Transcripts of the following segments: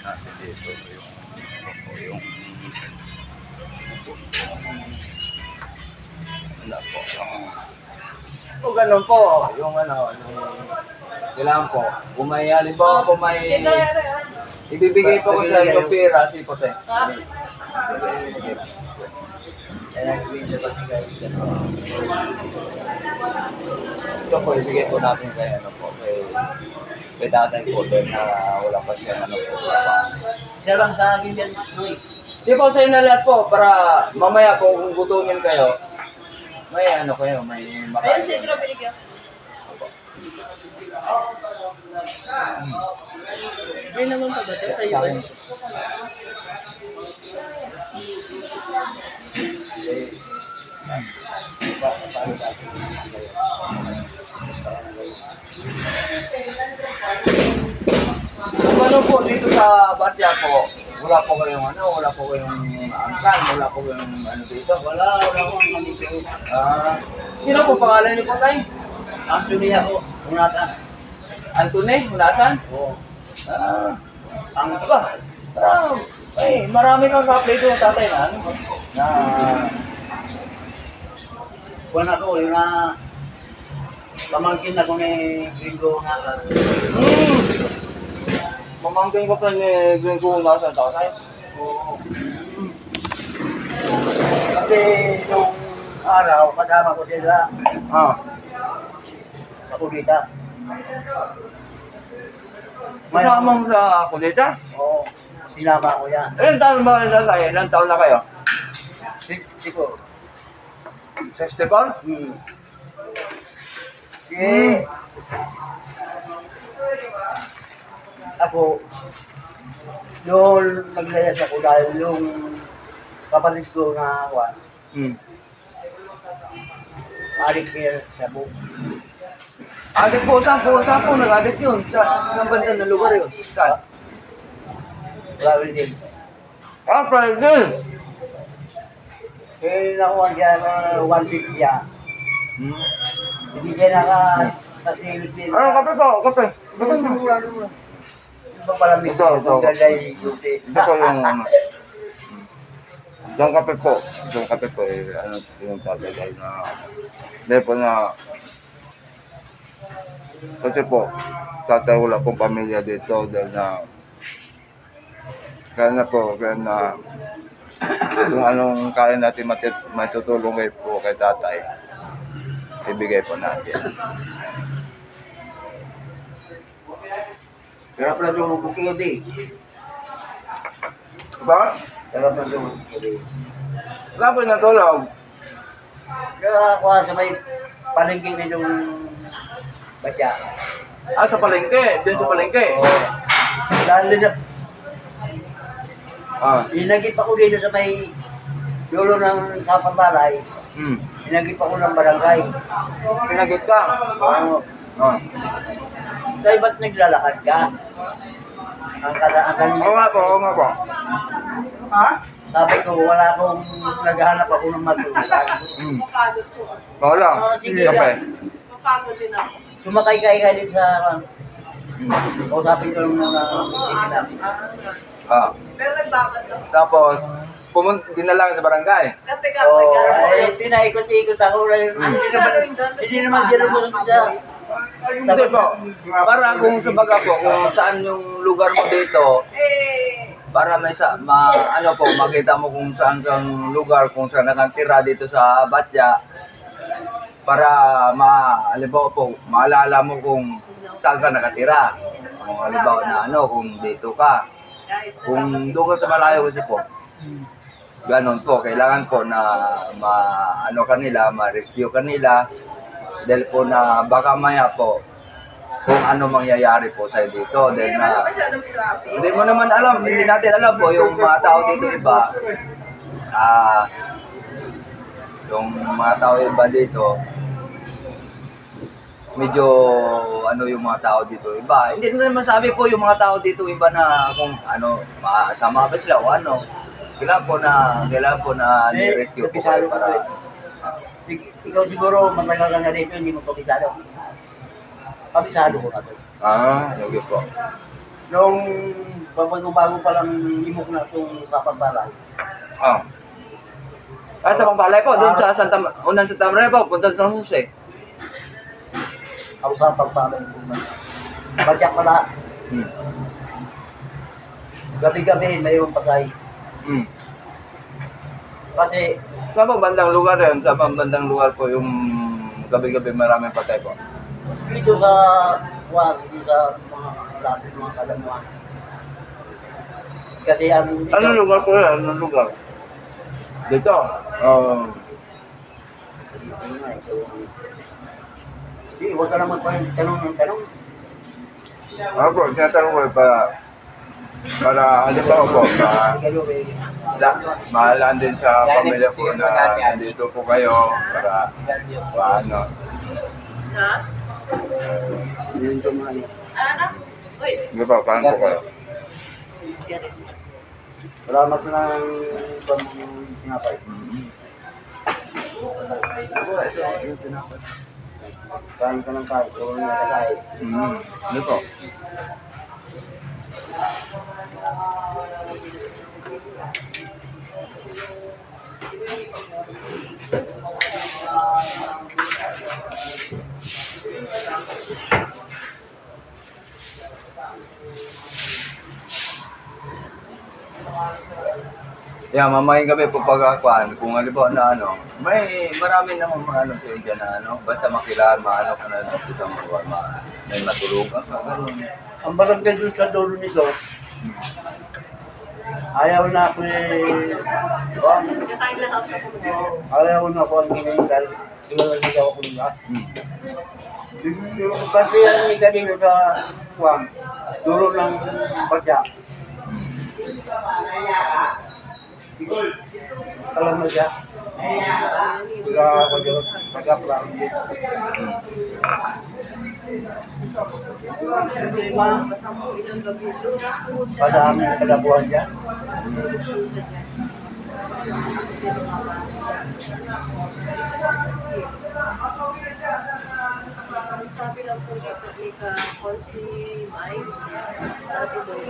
natin dito yung ano po yung wala po o ganun po yung ano yung kailangan po kung may halimbawa kung may ibibigay po ko sa inyo pera si Pote. Ito po ibigay po natin kay ano po kay kay tatay po dahil na wala pa siya ano po Siya lang sa akin yan, Noy. Sige po sa inyo lahat po para mamaya po kung gutumin kayo, may ano kayo, may Ayun, makain. si Trophy ka. May naman pa ba ito sa iyo? Ano po dito sa Batya po, wala po kayong ano, wala po kayong angkan, wala po kayong ano dito. Wala, wala akong nandito. Ah, sino po pangalan niyo po tayo? Anthony ako, unata. Anthony, Munasan? Oo. Ah, Ang ba? Ah, ay, marami kang ka-update yung tatay na, ano, na, kuwan ako, yun na, pamangkin ako ni Gringo nga. hmm. Mamangkin ko pa ni Gringo Munasan tatay. Oo. Kasi nung araw, kasama ko sila Ah, sa kulita. kasama mo sa kulita? Oo, sinama ko yan. Ilan taon ba kayo tatay? Ilan taon na kayo? Six, siko. 64? Hmm. Eh, ako, yung naglayas ako dahil yung kapatid ko na kwan, Hmm. adik niya sa buong. Adik po, saan po, saan po nag-adik yun? Sa, saan banda na lugar yun? Saan? Travel din. Ah, private din. Eh, nakuha siya na one week siya. Hmm. Hindi siya naka nasilip din. Ano, kape po, kape. Kape ano, ano. Iba pala may Ito, ito. Galay, duty. Ito po yung ano. Yung kape po. Yung kape po, eh, ano, yung tatay guys na, hindi po na, kasi po, tatay wala pong pamilya dito dahil na, kaya na po, kaya na, kung anong kaya natin matit, matutulong kay po kay tatay, ibigay po natin. Pero pala yung bukid eh. Diba? Pero pala yung bukid eh. Wala po natulog. Kaya ako sa may palengking na yung batya. Ah, sa palengke. Diyan sa palengke. Oo. Lalo na, Ah. inagip ako dito sa may dulo ng sapang balay. Hmm. Inagip ako ng barangay. Sinagit ka. Oo. Ah. Sa iba't naglalakad ka. Ang kala, ang kala, Oo nga po, oo nga po. Ha? sabi ko, wala akong naghahanap ako ng matulungan. Po. Wala. Ah, sige Kape. lang. Mapagod din ako. Sumakay ka ka dito sa, Hmm. o sabi ko nung mga meeting namin. Ah. Pero nagbakad ako. Tapos, pumunta, dinala ka sa barangay. Kape-kape Oo, ka. eh, tinaikot-ikot ako. Ano Hindi naman, gagawin doon? hindi naman sila mo sa... Hindi po. Para kung sa baga po, kung saan yung lugar mo dito, para may sa, ma, ano po, makita mo kung saan kang lugar, kung saan nakatira dito sa Batya, para ma, halimbawa po, maalala mo kung saan ka nakatira. Kung halimbawa na ano, kung dito ka. Kung doon ka sa malayo kasi po, ganon po, kailangan po na ma, ano kanila, ma-rescue kanila, dahil po na baka maya po, kung ano mangyayari po sa dito. Dahil na, traffic. hindi mo naman alam, hindi natin alam po, yung mga tao dito iba, ah, yung mga tao iba dito, medyo ano yung mga tao dito iba. Hindi na naman sabi po yung mga tao dito iba na kung ano, masama ba sila o ano. Kailangan po na, kailangan po na Eh, ni-rescue po kayo para... Ik- Ikaw siguro, matagal ka na rito, hindi mo kabisado. Kabisado ko na to. Ah, sige po. Nung bago-bago pa lang limok na itong kapagbalay. Oh. Ah, sa Pambalay po, doon sa Santa, unang Santa Maria po, punta sa San Jose. Ako sa pagbalay ko na. Badyak pala, Hmm. gabi-gabi mayroong patay. Hmm. Kasi Sa bandang lugar yun? Sa bandang lugar po yung gabi-gabi maraming patay po. dito sa wag, dito sa mga lapit, mga kalamuan. Kasi ang dito, Anong lugar po yun? Anong lugar? Dito. Ano ito. Hindi, huwag ka naman pa yung tanong ng tanong. Ako tinatanong ko eh, para para halimbawa po, la, maalaan din sa pamilya po na nandito po kayo para paano. Mga ano. Ano? Hindi pa, paano po kayo? Salamat na ng ibang sinapay. Kain ka ng kain, tulong na kain. Mm, hindi po. Yeah, mamayang gabi po pagkakuan, kung halimbawa na ano, may marami namang mga ano sa India na ano, basta makilaan, maano ka na sa isang buwan, ma, may matulungan ka, ganun. Ang barangay doon sa dulo nito, ayaw na ako eh, oh, ayaw na ako ang ginayin dahil kilala nila ako nila. Hmm. Kasi ang dito sa kuwang, dulo ng badya. Alam mo siya? Wala ako dyan, taga-plan dito. Diba? Kasama ko ilang gabi. Lunes ko siya. Padami ang kalabuhan dyan. Lunes ko siya dyan. Sino nga ba? Sabi lang po siya pag may ka-call si Mike. Sabi daw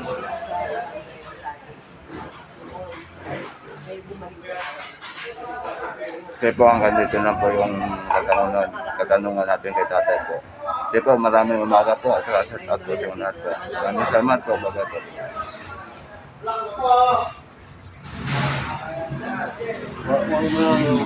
Kaya po hanggang dito na po yung katanungan, katanungan natin kay tatay po. Kaya po maraming umaga po at saka sa at po sa lahat po. Maraming salamat po. Baga po. Mo yung